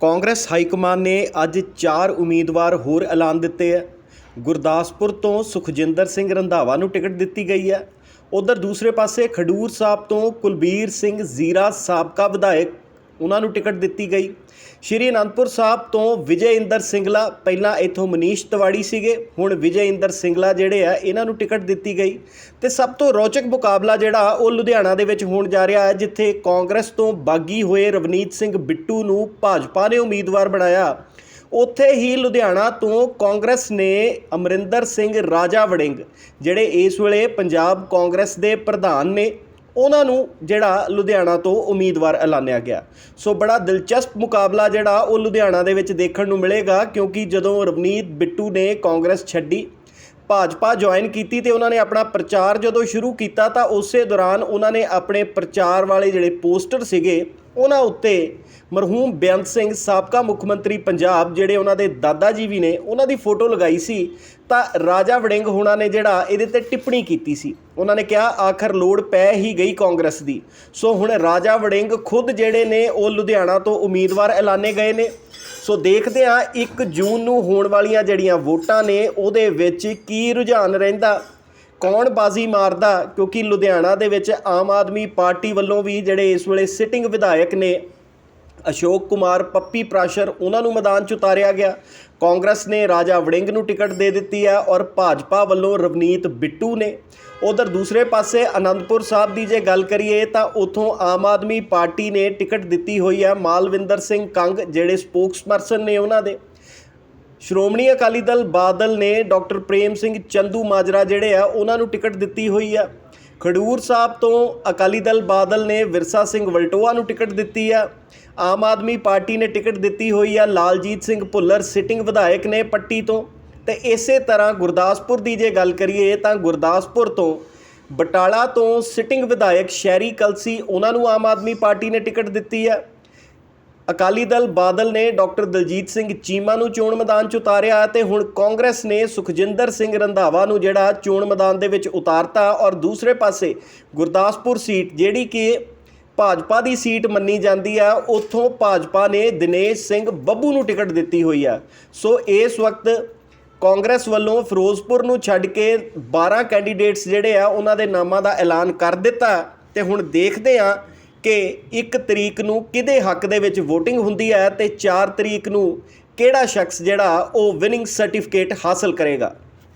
Congress high command ਨੇ ਅੱਜ ਚਾਰ ਉਮੀਦਵਾਰ ਹੋਰ ਐਲਾਨ ਦਿੱਤੇ ਹੈ। ਗੁਰਦਾਸਪੁਰ ਤੋਂ ਸੁਖਜਿੰਦਰ ਸਿੰਘ ਰੰਧਾਵਾ ਨੂੰ ਟਿਕਟ ਦਿੱਤੀ ਗਈ ਹੈ। ਉਧਰ ਦੂਸਰੇ ਪਾਸੇ ਖਡੂਰ ਸਾਹਿਬ ਤੋਂ ਕੁਲਬੀਰ ਸਿੰਘ ਜ਼ੀਰਾ ਸਾਬਕਾ ਵਿਧਾਇਕ ਉਹਨਾਂ ਨੂੰ ਟਿਕਟ ਦਿੱਤੀ ਗਈ। ਸ਼੍ਰੀ ਅਨੰਦਪੁਰ ਸਾਹਿਬ ਤੋਂ ਵਿਜੇ ਇੰਦਰ ਸਿੰਗਲਾ, ਪਹਿਲਾਂ ਇਥੋਂ ਮਨੀਸ਼ ਤਿਵਾੜੀ ਸੀਗੇ, ਹੁਣ ਵਿਜੇ ਇੰਦਰ ਸਿੰਗਲਾ ਜਿਹੜੇ ਆ, ਇਹਨਾਂ ਨੂੰ ਟਿਕਟ ਦਿੱਤੀ ਗਈ। ਤੇ ਸਭ ਤੋਂ ਰੌਚਕ ਮੁਕਾਬਲਾ ਜਿਹੜਾ, ਉਹ ਲੁਧਿਆਣਾ ਦੇ ਵਿੱਚ ਹੋਣ ਜਾ ਰਿਹਾ ਹੈ, ਜਿੱਥੇ ਕਾਂਗਰਸ ਤੋਂ ਬਾਗੀ ਹੋਏ ਰਵਨੀਤ ਸਿੰਘ ਬਿੱਟੂ ਨੂੰ ਭਾਜਪਾ ਨੇ ਉਮੀਦਵਾਰ ਬਣਾਇਆ। ਉੱਥੇ ਹੀ ਲੁਧਿਆਣਾ ਤੋਂ ਕਾਂਗਰਸ ਨੇ ਅਮਰਿੰਦਰ ਸਿੰਘ ਰਾਜਾ ਵੜਿੰਗ, ਜਿਹੜੇ ਇਸ ਵੇਲੇ ਪੰਜਾਬ ਕਾਂਗਰਸ ਦੇ ਪ੍ਰਧਾਨ ਨੇ ਉਹਨਾਂ ਨੂੰ ਜਿਹੜਾ ਲੁਧਿਆਣਾ ਤੋਂ ਉਮੀਦਵਾਰ ਐਲਾਨਿਆ ਗਿਆ। ਸੋ ਬੜਾ ਦਿਲਚਸਪ ਮੁਕਾਬਲਾ ਜਿਹੜਾ ਉਹ ਲੁਧਿਆਣਾ ਦੇ ਵਿੱਚ ਦੇਖਣ ਨੂੰ ਮਿਲੇਗਾ, ਕਿਉਂਕਿ ਜਦੋਂ ਰਵਨੀਤ ਬਿੱਟੂ ਨੇ ਕਾਂਗਰਸ ਛੱਡੀ ਭਾਜਪਾ ਜੁਆਇਨ ਕੀਤੀ ਤੇ ਉਹਨਾਂ ਨੇ ਆਪਣਾ ਪ੍ਰਚਾਰ ਜਦੋਂ ਸ਼ੁਰੂ ਕੀਤਾ ਤਾਂ ਉਸੇ ਦੌਰਾਨ ਉਹਨਾਂ ਨੇ ਆਪਣੇ ਪ੍ਰਚਾਰ ਵਾਲੇ ਜਿਹੜੇ ਪੋਸਟਰ ਸੀਗੇ, ਉਹਨਾਂ ਉੱਤੇ ਮਰਹੂਮ ਬੇਅੰਤ ਸਿੰਘ, ਸਾਬਕਾ ਮੁੱਖ ਮੰਤਰੀ ਪੰਜਾਬ ਜਿਹੜੇ ਉਹਨਾਂ ਦੇ ਦਾਦਾ ਜੀ ਵੀ ਨੇ, ਉਹਨਾਂ ਦੀ ਫੋਟੋ ਲਗਾਈ ਸੀ। ਤਾਂ ਰਾਜਾ ਵੜਿੰਗ ਹੋਣਾ ਨੇ ਜਿਹੜਾ ਇਹਦੇ ਤੇ ਟਿੱਪਣੀ ਕੀਤੀ ਸੀ। ਉਹਨਾਂ ਨੇ ਕਿਹਾ, ਆਖਰ ਲੋੜ ਪੈ ਹੀ ਗਈ ਕਾਂਗਰਸ ਦੀ। ਸੋ ਹੁਣ ਰਾਜਾ ਵੜਿੰਗ ਖੁਦ ਜਿਹੜੇ ਨੇ ਉਹ ਲੁਧਿਆਣਾ ਤੋਂ ਉਮੀਦਵਾਰ ਐਲਾਨੇ ਗਏ ਨੇ। ਸੋ ਦੇਖਦੇ ਹਾਂ 1 ਜੂਨ ਨੂੰ ਹੋਣ ਵਾਲੀਆਂ ਜਿਹੜੀਆਂ ਵੋਟਾਂ ਨੇ, ਉਹਦੇ ਵਿੱਚ ਕੀ ਰੁਝਾਨ ਰਹਿੰਦਾ, ਕੌਣ ਬਾਜ਼ੀ ਮਾਰਦਾ, ਕਿਉਂਕਿ ਲੁਧਿਆਣਾ ਦੇ ਵਿੱਚ ਆਮ ਆਦਮੀ ਪਾਰਟੀ ਵੱਲੋਂ ਵੀ ਜਿਹੜੇ ਇਸ ਵੇਲੇ ਸਿਟਿੰਗ ਵਿਧਾਇਕ ਨੇ ਅਸ਼ੋਕ ਕੁਮਾਰ, ਪੱਪੀ ਪ੍ਰਾਸ਼ਰ, ਉਹਨਾਂ ਨੂੰ ਮੈਦਾਨ 'ਚ ਉਤਾਰਿਆ ਗਿਆ। ਕਾਂਗਰਸ ਨੇ ਰਾਜਾ ਵੜਿੰਗ ਨੂੰ ਟਿਕਟ ਦੇ ਦਿੱਤੀ ਹੈ ਔਰ ਭਾਜਪਾ ਵੱਲੋਂ ਰਵਨੀਤ ਬਿੱਟੂ ਨੇ। ਉਧਰ ਦੂਸਰੇ ਪਾਸੇ ਅਨੰਦਪੁਰ ਸਾਹਿਬ ਦੀ ਜੇ ਗੱਲ ਕਰੀਏ ਤਾਂ ਉਥੋਂ ਆਮ ਆਦਮੀ ਪਾਰਟੀ ਨੇ ਟਿਕਟ ਦਿੱਤੀ ਹੋਈ ਹੈ ਮਾਲਵਿੰਦਰ ਸਿੰਘ ਕੰਗ, ਜਿਹੜੇ ਸਪੋਕਸਪਰਸਨ ਨੇ ਉਹਨਾਂ ਦੇ। ਸ਼੍ਰੋਮਣੀ ਅਕਾਲੀ ਦਲ ਬਾਦਲ ਨੇ ਡਾਕਟਰ ਪ੍ਰੇਮ ਸਿੰਘ ਚੰਦੂ ਮਾਜਰਾ ਜਿਹੜੇ ਆ, ਉਹਨਾਂ ਨੂੰ ਟਿਕਟ ਦਿੱਤੀ ਹੋਈ ਆ। ਖਡੂਰ ਸਾਹਿਬ ਤੋਂ ਅਕਾਲੀ ਦਲ ਬਾਦਲ ਨੇ ਵਿਰਸਾ ਸਿੰਘ ਵਲਟੋਆ ਨੂੰ ਟਿਕਟ ਦਿੱਤੀ ਆ। ਆਮ ਆਦਮੀ ਪਾਰਟੀ ਨੇ ਟਿਕਟ ਦਿੱਤੀ ਹੋਈ ਆ, ਲਾਲਜੀਤ ਸਿੰਘ ਭੁੱਲਰ ਸਿਟਿੰਗ ਵਿਧਾਇਕ ਨੇ ਪੱਟੀ ਤੋਂ। ਤੇ ਇਸੇ ਤਰ੍ਹਾਂ ਗੁਰਦਾਸਪੁਰ ਦੀ ਜੇ ਗੱਲ ਕਰੀਏ ਤਾਂ ਗੁਰਦਾਸਪੁਰ ਤੋਂ ਬਟਾਲਾ ਤੋਂ ਸਿਟਿੰਗ ਵਿਧਾਇਕ ਸ਼ੈਰੀ ਕਲਸੀ, ਉਹਨਾਂ ਨੂੰ ਆਮ ਆਦਮੀ ਪਾਰਟੀ ਨੇ ਟਿਕਟ ਦਿੱਤੀ ਆ। ਅਕਾਲੀ ਦਲ ਬਾਦਲ ਨੇ ਡਾਕਟਰ ਦਲਜੀਤ ਸਿੰਘ ਚੀਮਾ ਨੂੰ ਚੋਣ ਮੈਦਾਨ 'ਚ ਉਤਾਰਿਆ ਤੇ ਹੁਣ ਕਾਂਗਰਸ ਨੇ ਸੁਖਜਿੰਦਰ ਸਿੰਘ ਰੰਧਾਵਾ ਨੂੰ ਜਿਹੜਾ ਚੋਣ ਮੈਦਾਨ ਦੇ ਵਿੱਚ ਉਤਾਰਤਾ ਔਰ ਦੂਸਰੇ ਪਾਸੇ ਗੁਰਦਾਸਪੁਰ ਸੀਟ, ਜਿਹੜੀ ਕਿ ਭਾਜਪਾ ਦੀ ਸੀਟ ਮੰਨੀ ਜਾਂਦੀ ਆ, ਉੱਥੋਂ ਭਾਜਪਾ ਨੇ ਦਿਨੇਸ਼ ਸਿੰਘ ਬੱਬੂ ਨੂੰ ਟਿਕਟ ਦਿੱਤੀ ਹੋਈ ਆ। ਸੋ ਇਸ ਵਕਤ ਕਾਂਗਰਸ ਵੱਲੋਂ ਫਿਰੋਜ਼ਪੁਰ ਨੂੰ ਛੱਡ ਕੇ 12 ਕੈਂਡੀਡੇਟਸ ਜਿਹੜੇ ਆ, ਉਹਨਾਂ ਦੇ ਨਾਮਾਂ ਦਾ ਐਲਾਨ ਕਰ ਦਿੱਤਾ ਤੇ ਹੁਣ ਦੇਖਦੇ ਆ ਕਿ 1 ਤਰੀਕ ਨੂੰ ਕਿਹਦੇ ਹੱਕ ਦੇ ਵਿੱਚ VOTING ਹੁੰਦੀ ਹੈ ਤੇ 4 ਤਰੀਕ ਨੂੰ ਕਿਹੜਾ ਸ਼ਖਸ ਜਿਹੜਾ ਉਹ ਵਿਨਿੰਗ ਸਰਟੀਫਿਕੇਟ ਹਾਸਲ ਕਰੇਗਾ।